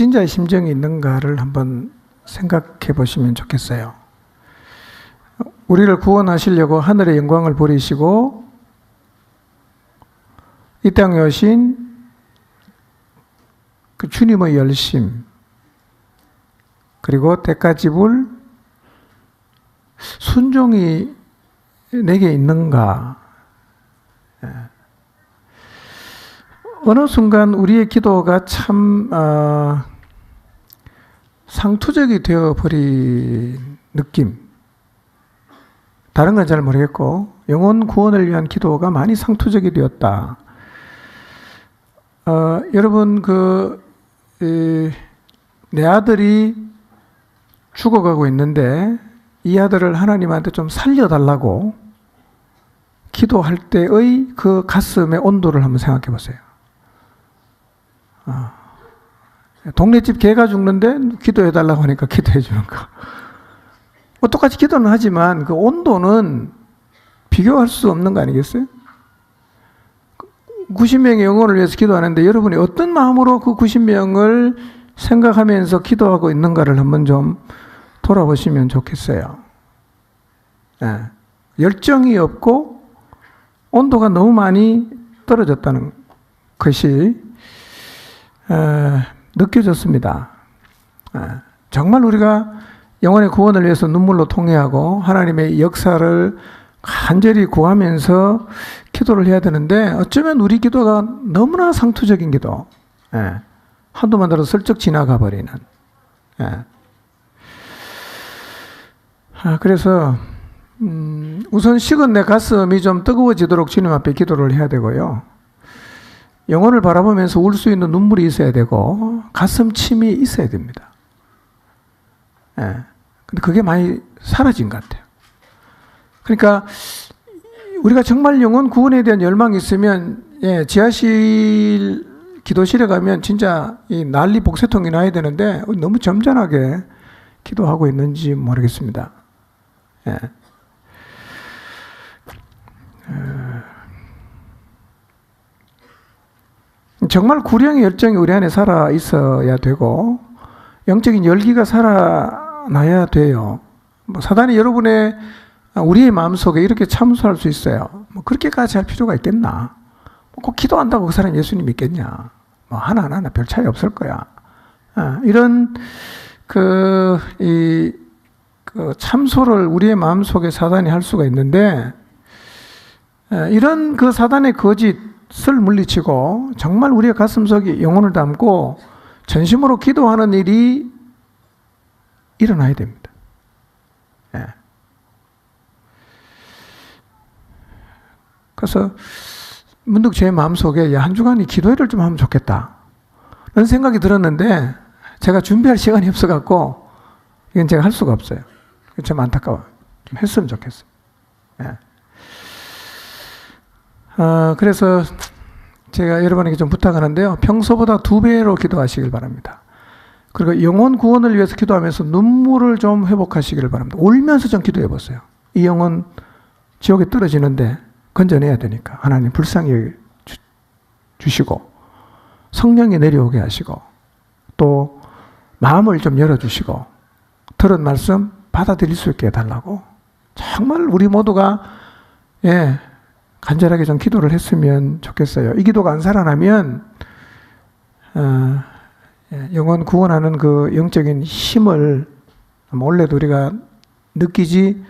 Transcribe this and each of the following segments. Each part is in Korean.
확진자의 심정이 있는가를 한번 생각해 보시면 좋겠어요. 우리를 구원하시려고 하늘의 영광을 버리시고 이 땅에 오신 그 주님의 열심 그리고 대가집을 순종이 내게 있는가 예. 어느 순간 우리의 기도가 참 어, 상투적이 되어 버린 느낌. 다른 건 잘 모르겠고 영혼 구원을 위한 기도가 많이 상투적이 되었다. 어, 여러분 그내 아들이 죽어가고 있는데 이 아들을 하나님한테 좀 살려달라고 기도할 때의 그 가슴의 온도를 한번 생각해 보세요. 아, 동네 집 개가 죽는데 기도해 달라고 하니까 기도해 주는 거. 뭐 똑같이 기도는 하지만 그 온도는 비교할 수 없는 거 아니겠어요? 90명의 영혼을 위해서 기도하는데 여러분이 어떤 마음으로 그 90명을 생각하면서 기도하고 있는가를 한번 좀 돌아보시면 좋겠어요. 네. 열정이 없고 온도가 너무 많이 떨어졌다는 것이 에, 느껴졌습니다. 에, 정말 우리가 영혼의 구원을 위해서 눈물로 통회하고 하나님의 역사를 간절히 구하면서 기도를 해야 되는데 어쩌면 우리 기도가 너무나 상투적인 기도. 예. 한두 만 들어 슬쩍 지나가 버리는. 예. 아, 그래서 음, 우선 식은 내 가슴이 좀 뜨거워지도록 주님 앞에 기도를 해야 되고요. 영혼을 바라보면서 울 수 있는 눈물이 있어야 되고 가슴 침이 있어야 됩니다. 예. 근데 그게 많이 사라진 것 같아요. 그러니까 우리가 정말 영혼 구원에 대한 열망이 있으면 예, 지하실 기도실에 가면 진짜 이 난리 복세통이 나야 되는데 너무 점잖하게 기도하고 있는지 모르겠습니다. 예. 정말 구령의 열정이 우리 안에 살아 있어야 되고 영적인 열기가 살아나야 돼요. 뭐 사단이 여러분의 우리의 마음 속에 이렇게 참수할 수 있어요. 뭐 그렇게까지 할 필요가 있겠나? 뭐꼭 기도한다고 그 사람 예수님 믿겠냐? 뭐 하나 하나 별 차이 없을 거야. 아, 이런 그 이 그 참소를 우리의 마음 속에 사단이 할 수가 있는데 이런 그 사단의 거짓 을 물리치고 정말 우리의 가슴 속에 영혼을 담고 전심으로 기도하는 일이 일어나야 됩니다. 예. 그래서 문득 제 마음속에 한 주간이 기도회를 좀 하면 좋겠다. 그런 생각이 들었는데 제가 준비할 시간이 없어갖고 이건 제가 할 수가 없어요. 좀 안타까워. 좀 했으면 좋겠어요. 예. 어, 그래서 제가 여러분에게 좀 부탁하는데요. 평소보다 두 배로 기도하시길 바랍니다. 그리고 영혼 구원을 위해서 기도하면서 눈물을 좀 회복하시기를 바랍니다. 울면서 좀 기도해 보세요. 이 영혼 지옥에 떨어지는데 건져내야 되니까 하나님 불쌍히 주시고 성령이 내려오게 하시고 또 마음을 좀 열어주시고 들은 말씀 받아들일 수 있게 해달라고 정말 우리 모두가 예 간절하게 좀 기도를 했으면 좋겠어요. 이 기도가 안 살아나면 어, 예, 영혼 구원하는 그 영적인 힘을 원래도 우리가 느끼지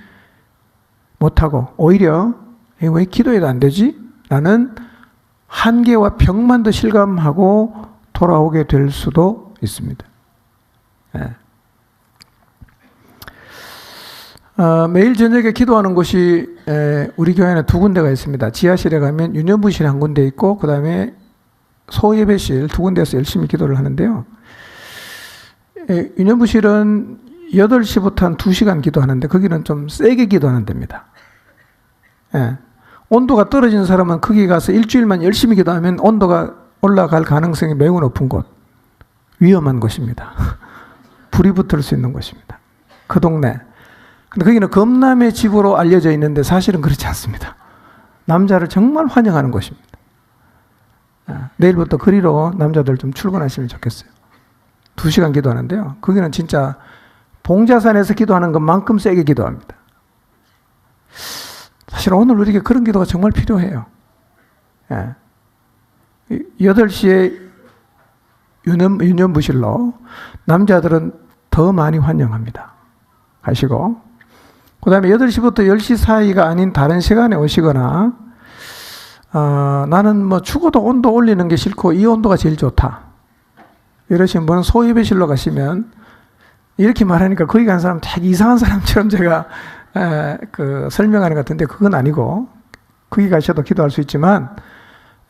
못하고 오히려 왜 기도해도 안 되지? 라는 한계와 벽만 더 실감하고 돌아오게 될 수도 있습니다. 예. 어, 매일 저녁에 기도하는 곳이 에, 우리 교회는 두 군데가 있습니다. 지하실에 가면 유년부실 한 군데 있고 그 다음에 소예배실 두 군데에서 열심히 기도를 하는데요. 에, 유년부실은 8시부터 한 2시간 기도하는데 거기는 좀 세게 기도하는 데입니다. 예. 온도가 떨어진 사람은 거기 가서 일주일만 열심히 기도하면 온도가 올라갈 가능성이 매우 높은 곳. 위험한 곳입니다. 불이 붙을 수 있는 곳입니다. 그 동네. 근데 거기는 검남의 집으로 알려져 있는데 사실은 그렇지 않습니다. 남자를 정말 환영하는 곳입니다. 아, 내일부터 그리로 남자들 좀 출근하시면 좋겠어요. 두 시간 기도하는데요. 거기는 진짜 봉자산에서 기도하는 것만큼 세게 기도합니다. 사실 오늘 우리에게 그런 기도가 정말 필요해요. 예. 8시에 유년, 유년부실로 남자들은 더 많이 환영합니다. 가시고. 그 다음에 8시부터 10시 사이가 아닌 다른 시간에 오시거나, 어, 나는 뭐 죽어도 온도 올리는 게 싫고 이 온도가 제일 좋다. 이러신 분은 소예배실로 가시면 이렇게 말하니까 거기 간 사람 되게 이상한 사람처럼 제가 에, 그 설명하는 것 같은데 그건 아니고 거기 가셔도 기도할 수 있지만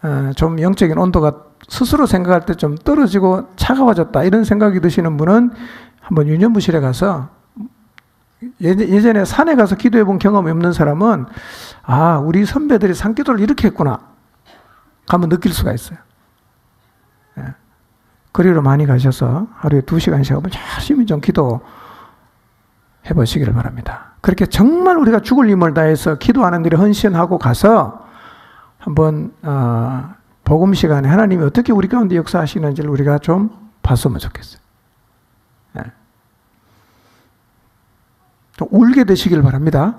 에, 좀 영적인 온도가 스스로 생각할 때 좀 떨어지고 차가워졌다 이런 생각이 드시는 분은 한번 유년부실에 가서 예전에 산에 가서 기도해 본 경험이 없는 사람은 아 우리 선배들이 산기도를 이렇게 했구나 가면 느낄 수가 있어요. 예. 거리로 많이 가셔서 하루에 두 시간씩 한번 열심히 좀 기도 해 보시기를 바랍니다. 그렇게 정말 우리가 죽을 힘을 다해서 기도하는 일에 헌신하고 가서 한번 어, 복음 시간에 하나님이 어떻게 우리 가운데 역사하시는지를 우리가 좀 봤으면 좋겠어요. 좀 울게 되시길 바랍니다.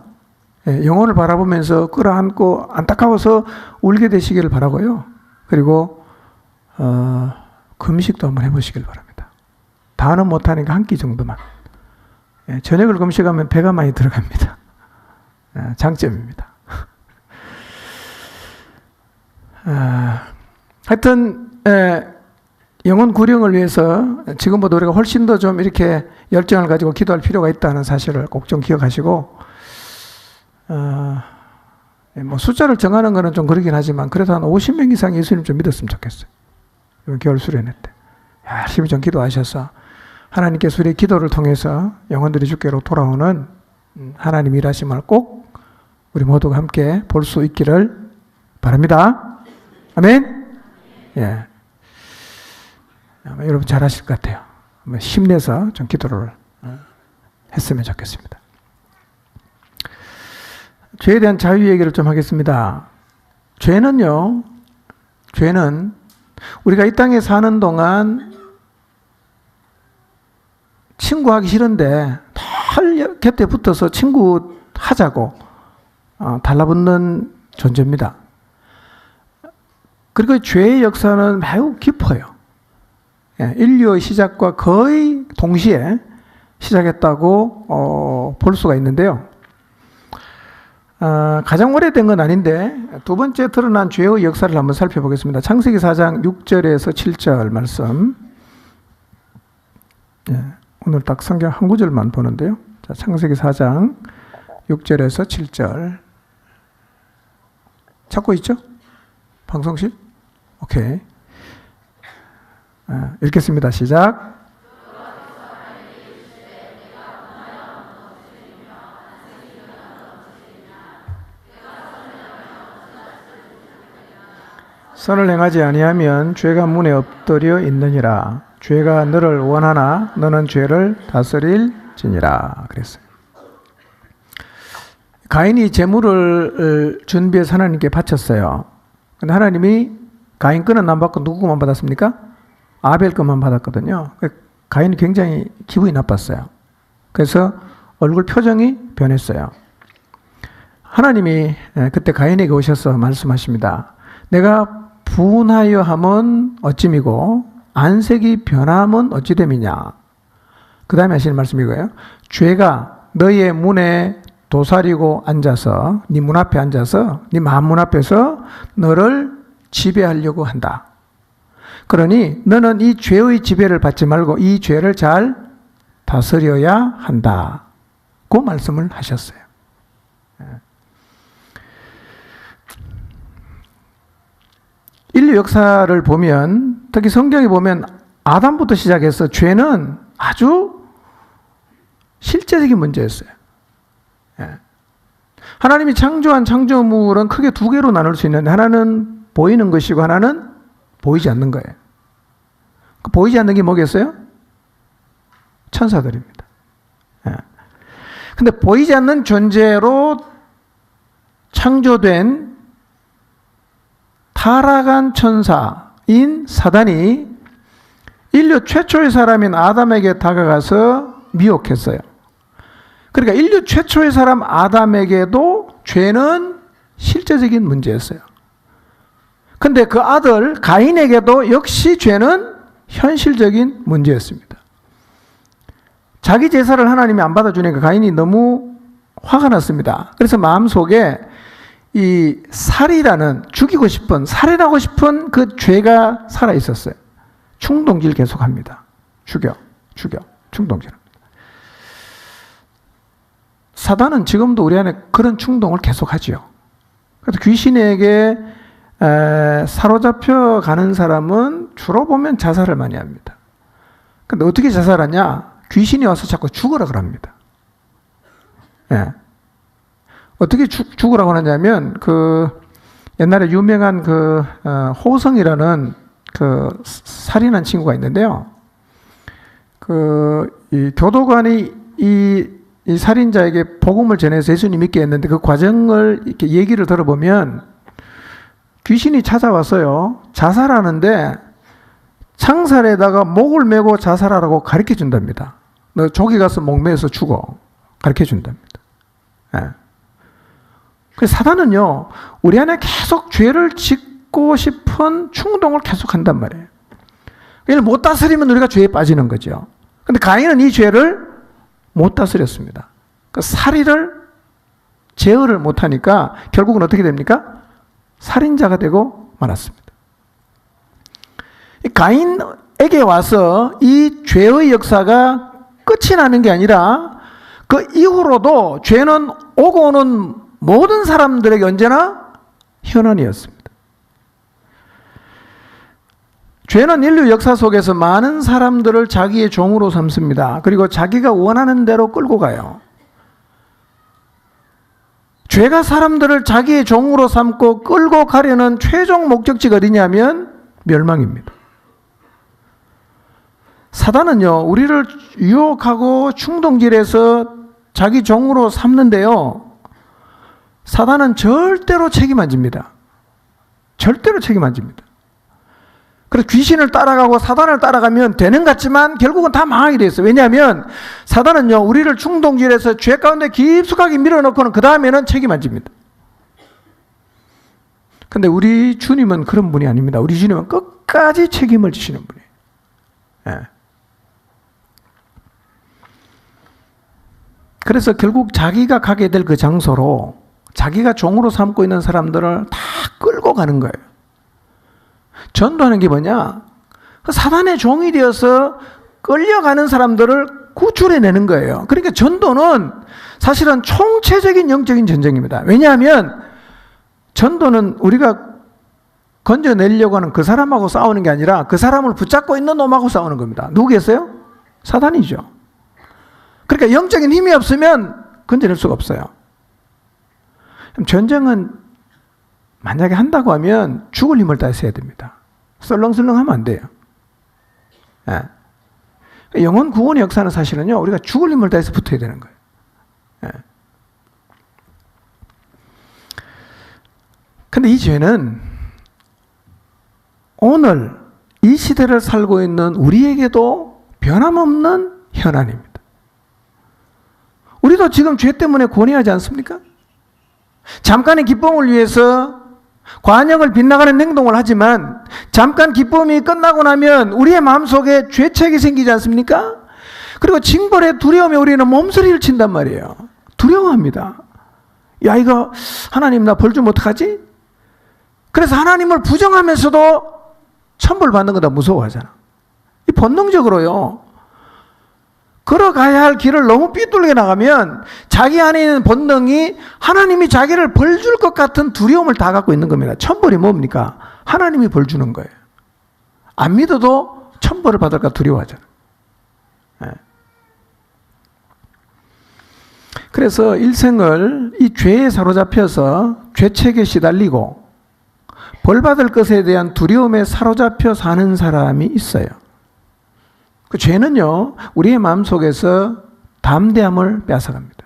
예, 영혼을 바라보면서 끌어안고 안타까워서 울게 되시기를 바라고요. 그리고 어, 금식도 한번 해보시길 바랍니다. 다는 못하니까 한 끼 정도만. 예, 저녁을 금식하면 배가 많이 들어갑니다. 예, 장점입니다. 아, 하여튼 예, 영혼 구령을 위해서 지금보다 우리가 훨씬 더 좀 이렇게 열정을 가지고 기도할 필요가 있다는 사실을 꼭 좀 기억하시고 어, 예, 뭐 숫자를 정하는 것은 좀 그러긴 하지만 그래도 한 50명 이상 예수님 좀 믿었으면 좋겠어요. 이번 겨울 수련회 때 열심히 좀 기도하셔서 하나님께서 우리 기도를 통해서 영혼들이 주께로 돌아오는 하나님 일하심을 꼭 우리 모두가 함께 볼 수 있기를 바랍니다. 아멘. 예. 아마 여러분 잘하실 것 같아요. 힘내서 좀 기도를 어, 했으면 좋겠습니다. 죄에 대한 자유 얘기를 좀 하겠습니다. 죄는요, 죄는 우리가 이 땅에 사는 동안 친구하기 싫은데 늘 곁에 붙어서 친구 하자고 어, 달라붙는 존재입니다. 그리고 죄의 역사는 매우 깊어요. 예, 인류의 시작과 거의 동시에 시작했다고 어, 볼 수가 있는데요. 어, 가장 오래된 건 아닌데 두 번째 드러난 죄의 역사를 한번 살펴보겠습니다. 창세기 4장 6절에서 7절 말씀. 예, 오늘 딱 성경 한 구절만 보는데요. 자, 창세기 4장 6절에서 7절. 찾고 있죠? 방송실? 오케이. 아, 읽겠습니다. 시작. 선을 행하지 아니하면 죄가 문에 엎드려 있느니라. 죄가 너를 원하나 너는 죄를 다스릴지니라. 그랬어요. 가인이 재물을 준비해서 하나님께 바쳤어요. 근데 하나님이 가인 거는 안 받고 누구 것만 받았습니까? 아벨 것만 받았거든요. 가인이 굉장히 기분이 나빴어요. 그래서 얼굴 표정이 변했어요. 하나님이 그때 가인에게 오셔서 말씀하십니다. 내가 분하여 함은 어찌미고 안색이 변함은 어찌됨이냐. 그 다음에 하시는 말씀이 이거예요. 죄가 너의 문에 도사리고 앉아서 네 문 앞에 앉아서 네 마음 문 앞에서 너를 지배하려고 한다. 그러니 너는 이 죄의 지배를 받지 말고 이 죄를 잘 다스려야 한다. 그 말씀을 하셨어요. 인류 역사를 보면 특히 성경에 보면 아담부터 시작해서 죄는 아주 실제적인 문제였어요. 예. 하나님이 창조한 창조물은 크게 두 개로 나눌 수 있는데 하나는 보이는 것이고 하나는 보이지 않는 거예요. 그 보이지 않는 게 뭐겠어요? 천사들입니다. 예. 근데 보이지 않는 존재로 창조된 타락한 천사인 사단이 인류 최초의 사람인 아담에게 다가가서 미혹했어요. 그러니까 인류 최초의 사람 아담에게도 죄는 실제적인 문제였어요. 근데 그 아들 가인에게도 역시 죄는 현실적인 문제였습니다. 자기 제사를 하나님이 안 받아주니까 가인이 너무 화가 났습니다. 그래서 마음속에 이 살이라는 죽이고 싶은 살인하고 싶은 그 죄가 살아 있었어요. 충동질 계속합니다. 죽여, 죽여, 충동질. 사단은 지금도 우리 안에 그런 충동을 계속하지요. 그래서 귀신에게 에, 사로잡혀 가는 사람은 주로 보면 자살을 많이 합니다. 근데 어떻게 자살하냐? 귀신이 와서 자꾸 죽으라 그럽니다. 예. 어떻게 죽, 죽으라고 하냐면 그 옛날에 유명한 그 어, 호성이라는 그 살인한 친구가 있는데요. 그 이 교도관이 이, 이 살인자에게 복음을 전해서 예수님 믿게 했는데 그 과정을 이렇게 얘기를 들어보면 귀신이 찾아왔어요. 자살하는데 창살에다가 목을 메고 자살하라고 가르쳐 준답니다. 너 저기 가서 목 매서 죽어. 가르쳐 준답니다. 예. 그래서 사단은요, 우리 안에 계속 죄를 짓고 싶은 충동을 계속 한단 말이에요. 이를 못 다스리면 우리가 죄에 빠지는 거죠. 근데 가인은 이 죄를 못 다스렸습니다. 그 살이를 제어를 못하니까 결국은 어떻게 됩니까? 살인자가 되고 말았습니다. 가인에게 와서 이 죄의 역사가 끝이 나는 게 아니라 그 이후로도 죄는 오고 오는 모든 사람들에게 언제나 현안이었습니다. 죄는 인류 역사 속에서 많은 사람들을 자기의 종으로 삼습니다. 그리고 자기가 원하는 대로 끌고 가요. 죄가 사람들을 자기의 종으로 삼고 끌고 가려는 최종 목적지가 어디냐면 멸망입니다. 사단은요, 우리를 유혹하고 충동질해서 자기 종으로 삼는데요. 사단은 절대로 책임 안 집니다. 절대로 책임 안 집니다. 그래서 귀신을 따라가고 사단을 따라가면 되는 것 같지만 결국은 다 망하게 돼 있어요. 왜냐하면 사단은요, 우리를 충동질해서 죄 가운데 깊숙하게 밀어넣고는 그 다음에는 책임 안 집니다. 근데 우리 주님은 그런 분이 아닙니다. 우리 주님은 끝까지 책임을 지시는 분이에요. 예. 그래서 결국 자기가 가게 될 그 장소로 자기가 종으로 삼고 있는 사람들을 다 끌고 가는 거예요. 전도하는 게 뭐냐? 그 사단의 종이 되어서 끌려가는 사람들을 구출해내는 거예요. 그러니까 전도는 사실은 총체적인 영적인 전쟁입니다. 왜냐하면 전도는 우리가 건져내려고 하는 그 사람하고 싸우는 게 아니라 그 사람을 붙잡고 있는 놈하고 싸우는 겁니다. 누구겠어요? 사단이죠. 그러니까 영적인 힘이 없으면 건져낼 수가 없어요. 전쟁은 만약에 한다고 하면 죽을 힘을 다해야 됩니다. 썰렁설렁 하면 안 돼요. 예. 영혼 구원의 역사는 사실은요, 우리가 죽을 힘을 다해서 붙어야 되는 거예요. 예. 근데 이 죄는 오늘 이 시대를 살고 있는 우리에게도 변함없는 현안입니다. 우리도 지금 죄 때문에 고뇌하지 않습니까? 잠깐의 기쁨을 위해서 관역을 빗나가는 행동을 하지만 잠깐 기쁨이 끝나고 나면 우리의 마음속에 죄책이 생기지 않습니까? 그리고 징벌의 두려움에 우리는 몸서리를 친단 말이에요. 두려워합니다. 야, 이거 하나님 나 벌 좀 어떡하지? 그래서 하나님을 부정하면서도 천벌 받는 거다 무서워하잖아. 이 본능적으로요. 걸어가야 할 길을 너무 삐뚤게 나가면 자기 안에 있는 본능이 하나님이 자기를 벌 줄 것 같은 두려움을 다 갖고 있는 겁니다. 천벌이 뭡니까? 하나님이 벌 주는 거예요. 안 믿어도 천벌을 받을까 두려워하잖아요. 네. 그래서 일생을 이 죄에 사로잡혀서 죄책에 시달리고 벌 받을 것에 대한 두려움에 사로잡혀 사는 사람이 있어요. 그 죄는요, 우리의 마음 속에서 담대함을 뺏어갑니다.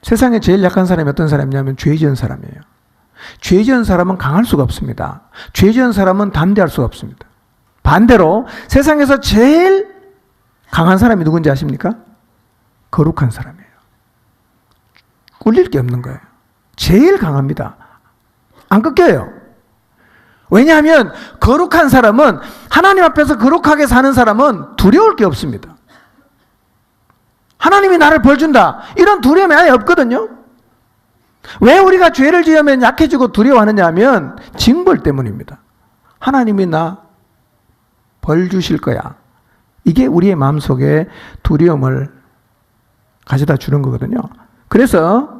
세상에 제일 약한 사람이 어떤 사람이냐면 죄 지은 사람이에요. 죄 지은 사람은 강할 수가 없습니다. 죄 지은 사람은 담대할 수가 없습니다. 반대로 세상에서 제일 강한 사람이 누군지 아십니까? 거룩한 사람이에요. 꿀릴 게 없는 거예요. 제일 강합니다. 안 꺾여요. 왜냐하면 거룩한 사람은 하나님 앞에서 거룩하게 사는 사람은 두려울 게 없습니다. 하나님이 나를 벌 준다. 이런 두려움이 아예 없거든요. 왜 우리가 죄를 지으면 약해지고 두려워하느냐 하면 징벌 때문입니다. 하나님이 나 벌 주실 거야. 이게 우리의 마음속에 두려움을 가져다 주는 거거든요. 그래서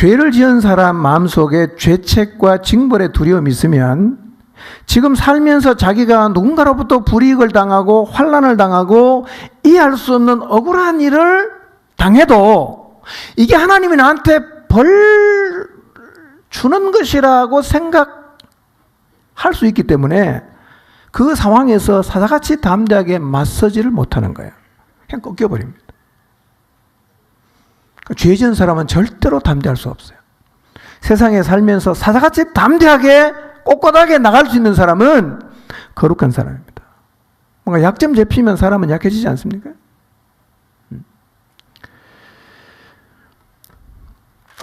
죄를 지은 사람 마음속에 죄책과 징벌의 두려움이 있으면 지금 살면서 자기가 누군가로부터 불이익을 당하고 환란을 당하고 이해할 수 없는 억울한 일을 당해도 이게 하나님이 나한테 벌 주는 것이라고 생각할 수 있기 때문에 그 상황에서 사자같이 담대하게 맞서지를 못하는 거예요. 그냥 꺾여버립니다. 죄 지은 사람은 절대로 담대할 수 없어요. 세상에 살면서 사자같이 담대하게 꼿꼿하게 나갈 수 있는 사람은 거룩한 사람입니다. 뭔가 약점 잡히면 사람은 약해지지 않습니까? 음.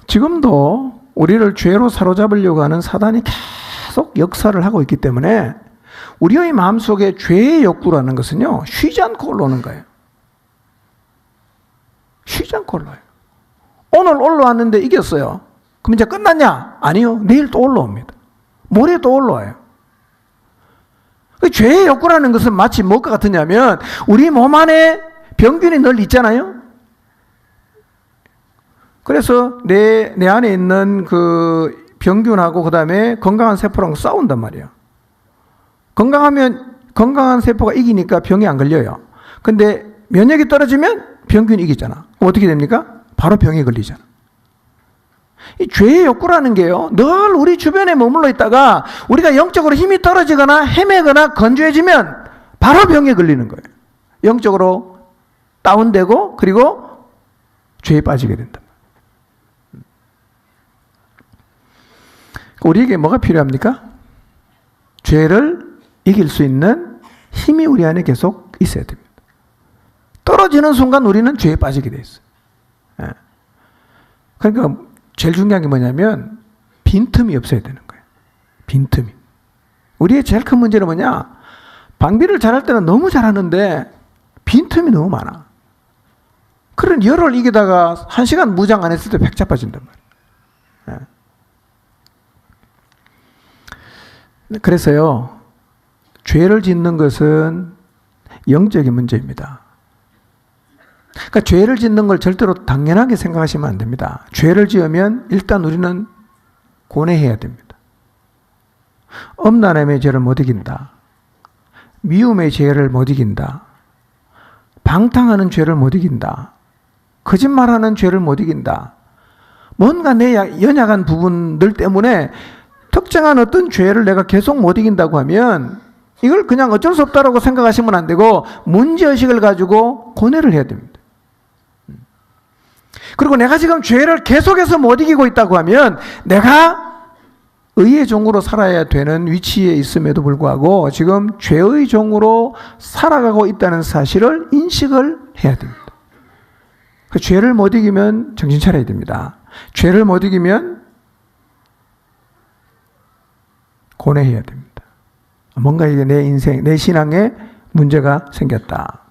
지금도 우리를 죄로 사로잡으려고 하는 사단이 계속 역사를 하고 있기 때문에 우리의 마음속에 죄의 욕구라는 것은요, 쉬지 않고 올라오는 거예요. 쉬지 않고 올라와요. 오늘 올라왔는데 이겼어요. 그럼 이제 끝났냐? 아니요. 내일 또 올라옵니다. 모레 또 올라와요. 그 죄의 욕구라는 것은 마치 무엇과 같으냐면 우리 몸 안에 병균이 늘 있잖아요. 그래서 내, 내 안에 있는 그 병균하고 그 다음에 건강한 세포랑 싸운단 말이에요. 건강하면 건강한 세포가 이기니까 병이 안 걸려요. 근데 면역이 떨어지면 병균이 이기잖아. 어떻게 됩니까? 바로 병에 걸리잖아. 이 죄의 욕구라는 게요, 늘 우리 주변에 머물러 있다가 우리가 영적으로 힘이 떨어지거나 헤매거나 건조해지면 바로 병에 걸리는 거예요. 영적으로 다운되고 그리고 죄에 빠지게 된다. 우리에게 뭐가 필요합니까? 죄를 이길 수 있는 힘이 우리 안에 계속 있어야 됩니다. 떨어지는 순간 우리는 죄에 빠지게 돼 있어요. 예. 그러니까 제일 중요한 게 뭐냐면 빈틈이 없어야 되는 거예요. 빈틈이. 우리의 제일 큰 문제는 뭐냐? 방비를 잘할 때는 너무 잘하는데 빈틈이 너무 많아. 그런 열을 이기다가 한 시간 무장 안 했을 때 백자 빠진단 말이에요. 예. 그래서요, 죄를 짓는 것은 영적인 문제입니다. 그러니까 죄를 짓는 걸 절대로 당연하게 생각하시면 안 됩니다. 죄를 지으면 일단 우리는 고뇌해야 됩니다. 엄나남의 죄를 못 이긴다. 미움의 죄를 못 이긴다. 방탕하는 죄를 못 이긴다. 거짓말하는 죄를 못 이긴다. 뭔가 내 연약한 부분들 때문에 특정한 어떤 죄를 내가 계속 못 이긴다고 하면 이걸 그냥 어쩔 수 없다라고 생각하시면 안 되고 문제의식을 가지고 고뇌를 해야 됩니다. 그리고 내가 지금 죄를 계속해서 못 이기고 있다고 하면 내가 의의 종으로 살아야 되는 위치에 있음에도 불구하고 지금 죄의 종으로 살아가고 있다는 사실을 인식을 해야 됩니다. 그 죄를 못 이기면 정신 차려야 됩니다. 죄를 못 이기면 고뇌해야 됩니다. 뭔가 이게 내 인생, 내 신앙에 문제가 생겼다.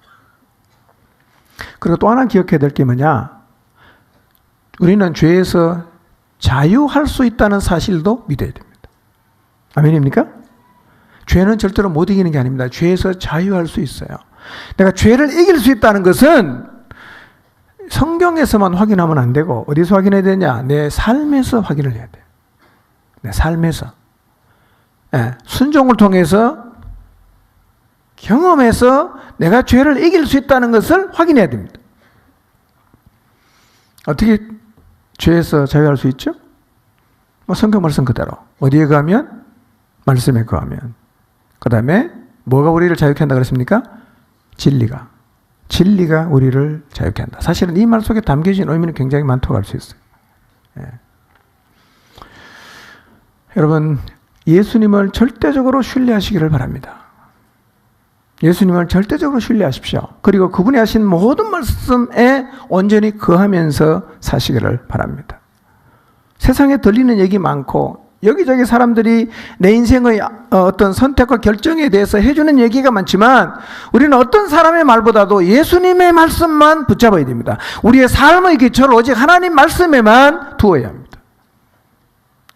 그리고 또 하나 기억해야 될 게 뭐냐? 우리는 죄에서 자유할 수 있다는 사실도 믿어야 됩니다. 아멘입니까? 죄는 절대로 못 이기는 게 아닙니다. 죄에서 자유할 수 있어요. 내가 죄를 이길 수 있다는 것은 성경에서만 확인하면 안 되고 어디서 확인해야 되냐? 내 삶에서 확인을 해야 돼요. 내 삶에서. 네, 순종을 통해서 경험해서 내가 죄를 이길 수 있다는 것을 확인해야 됩니다. 어떻게 죄에서 자유할 수 있죠? 뭐 성경 말씀 그대로. 어디에 가면? 말씀에 거하면. 그 다음에 뭐가 우리를 자유케 한다 그랬습니까? 진리가. 진리가 우리를 자유케 한다. 사실은 이 말 속에 담겨진 의미는 굉장히 많다고 할 수 있어요. 예. 여러분, 예수님을 절대적으로 신뢰하시기를 바랍니다. 예수님을 절대적으로 신뢰하십시오. 그리고 그분이 하신 모든 말씀에 온전히 거하면서 사시기를 바랍니다. 세상에 들리는 얘기 많고 여기저기 사람들이 내 인생의 어떤 선택과 결정에 대해서 해주는 얘기가 많지만 우리는 어떤 사람의 말보다도 예수님의 말씀만 붙잡아야 됩니다. 우리의 삶의 기초를 오직 하나님 말씀에만 두어야 합니다.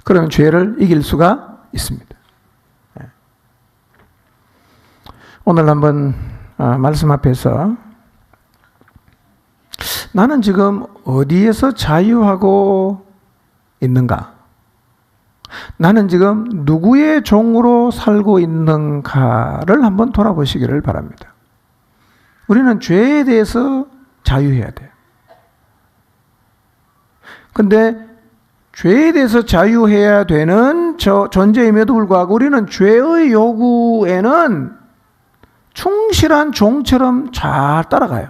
그러면 죄를 이길 수가 있습니다. 예. 오늘 한번 아, 말씀 앞에서 나는 지금 어디에서 자유하고 있는가? 나는 지금 누구의 종으로 살고 있는가를 한번 돌아보시기를 바랍니다. 우리는 죄에 대해서 자유해야 돼요. 근데 죄에 대해서 자유해야 되는 저 존재임에도 불구하고 우리는 죄의 요구에는 충실한 종처럼 잘 따라가요.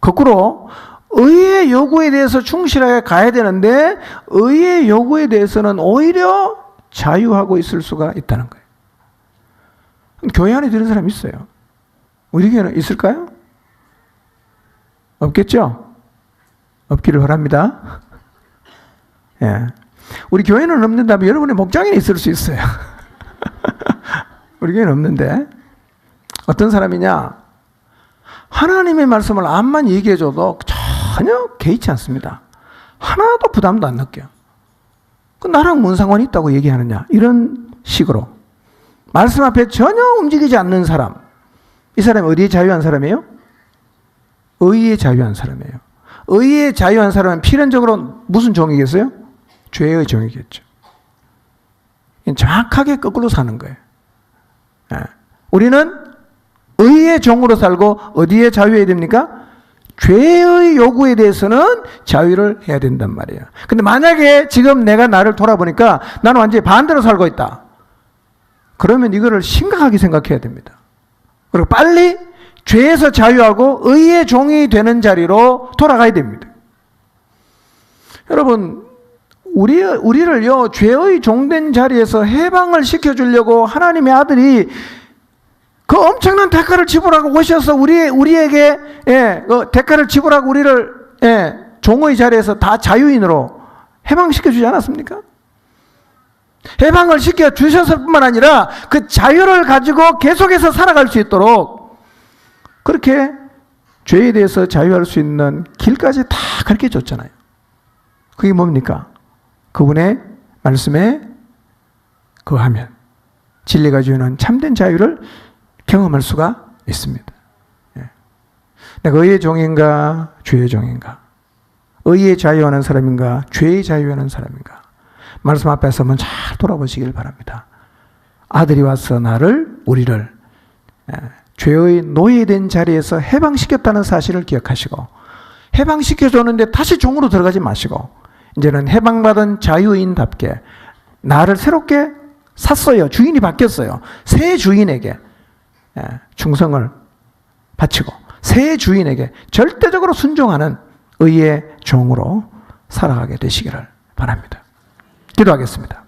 거꾸로 의의 요구에 대해서 충실하게 가야 되는데 의의 요구에 대해서는 오히려 자유하고 있을 수가 있다는 거예요. 교회 안에 들은 사람 있어요. 우리 교회는 있을까요? 없겠죠? 없기를 바랍니다. 예. 우리 교회는 없는다면 여러분의 목장에 있을 수 있어요. 우리 교회는 없는데 어떤 사람이냐? 하나님의 말씀을 암만 얘기해줘도 전혀 개의치 않습니다. 하나도 부담도 안 느껴요. 그 나랑 뭔 상관이 있다고 얘기하느냐? 이런 식으로. 말씀 앞에 전혀 움직이지 않는 사람. 이 사람이 어디에 자유한 사람이에요? 의에 자유한 사람이에요. 의에 자유한 사람은 필연적으로 무슨 종이겠어요? 죄의 종이겠죠. 정확하게 거꾸로 사는 거예요. 예. 우리는 의의 종으로 살고 어디에 자유해야 됩니까? 죄의 요구에 대해서는 자유를 해야 된단 말이에요. 근데 만약에 지금 내가 나를 돌아보니까 나는 완전히 반대로 살고 있다. 그러면 이거를 심각하게 생각해야 됩니다. 그리고 빨리 죄에서 자유하고 의의 종이 되는 자리로 돌아가야 됩니다. 여러분, 우리, 우리를요, 죄의 종된 자리에서 해방을 시켜주려고 하나님의 아들이 그 엄청난 대가를 지불하고 오셔서 우리, 우리에게, 예, 그 대가를 지불하고 우리를, 예, 종의 자리에서 다 자유인으로 해방시켜 주지 않았습니까? 해방을 시켜 주셨을 뿐만 아니라 그 자유를 가지고 계속해서 살아갈 수 있도록 그렇게 죄에 대해서 자유할 수 있는 길까지 다 그렇게 줬잖아요. 그게 뭡니까? 그분의 말씀에 거하면 진리가 주는 참된 자유를 경험할 수가 있습니다. 예. 내가 의의 종인가 죄의 종인가? 의의 자유하는 사람인가 죄의 자유하는 사람인가? 말씀 앞에서 한번 잘 돌아보시길 바랍니다. 아들이 와서 나를 우리를 예, 죄의 노예된 자리에서 해방시켰다는 사실을 기억하시고 해방시켜 줬는데 다시 종으로 들어가지 마시고 이제는 해방받은 자유인답게 나를 새롭게 샀어요. 주인이 바뀌었어요. 새 주인에게 예, 충성을 바치고 새 주인에게 절대적으로 순종하는 의의 종으로 살아가게 되시기를 바랍니다. 기도하겠습니다.